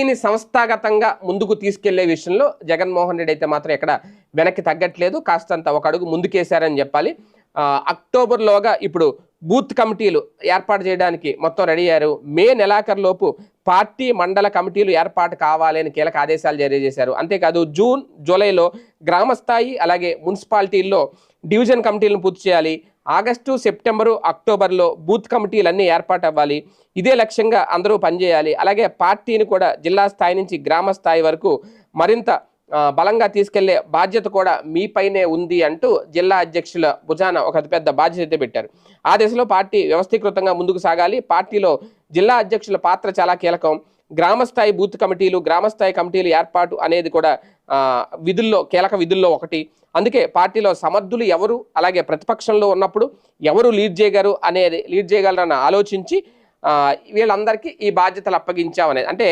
దీన్ని సంస్థాగతంగా ముందుకు తీసుకెళ్ళే విషయంలో జగన్మోహన్ రెడ్డి అయితే మాత్రం ఎక్కడ వెనక్కి తగ్గట్లేదు. కాస్తంత ఒక అడుగు ముందుకేశారని చెప్పాలి. అక్టోబర్లోగా ఇప్పుడు బూత్ కమిటీలు ఏర్పాటు చేయడానికి మొత్తం రెడీ అయ్యారు. మే నెలాఖరులోపు పార్టీ మండల కమిటీలు ఏర్పాటు కావాలి అని కీలక ఆదేశాలు జారీ చేశారు. అంతేకాదు జూన్ జూలైలో గ్రామ స్థాయి అలాగే మున్సిపాలిటీల్లో డివిజన్ కమిటీలను పూర్తి చేయాలి. ఆగస్టు సెప్టెంబరు అక్టోబర్లో బూత్ కమిటీలన్నీ ఏర్పాటు అవ్వాలి ఇదే లక్ష్యంగా అందరూ పనిచేయాలి. అలాగే పార్టీని కూడా జిల్లా స్థాయి నుంచి గ్రామ స్థాయి వరకు మరింత బలంగా తీసుకెళ్ళే బాధ్యత కూడా మీపైనే ఉంది అంటూ జిల్లా అధ్యక్షుల భుజాన ఒక పెద్ద బాధ్యత పెట్టారు. ఆ దిశలో పార్టీ వ్యవస్థీకృతంగా ముందుకు సాగాలి. పార్టీలో జిల్లా అధ్యక్షుల పాత్ర చాలా కీలకం. గ్రామస్థాయి బూత్ కమిటీలు గ్రామస్థాయి కమిటీలు ఏర్పాటు అనేది కూడా విధుల్లో కీలక విధుల్లో ఒకటి. అందుకే పార్టీలో సమర్థులు ఎవరు అలాగే ప్రతిపక్షంలో ఉన్నప్పుడు ఎవరు లీడ్ చేయగలరు అనేది లీడ్ చేయగలరని ఆలోచించి వీళ్ళందరికీ ఈ బాధ్యతలు అప్పగించామనేది. అంటే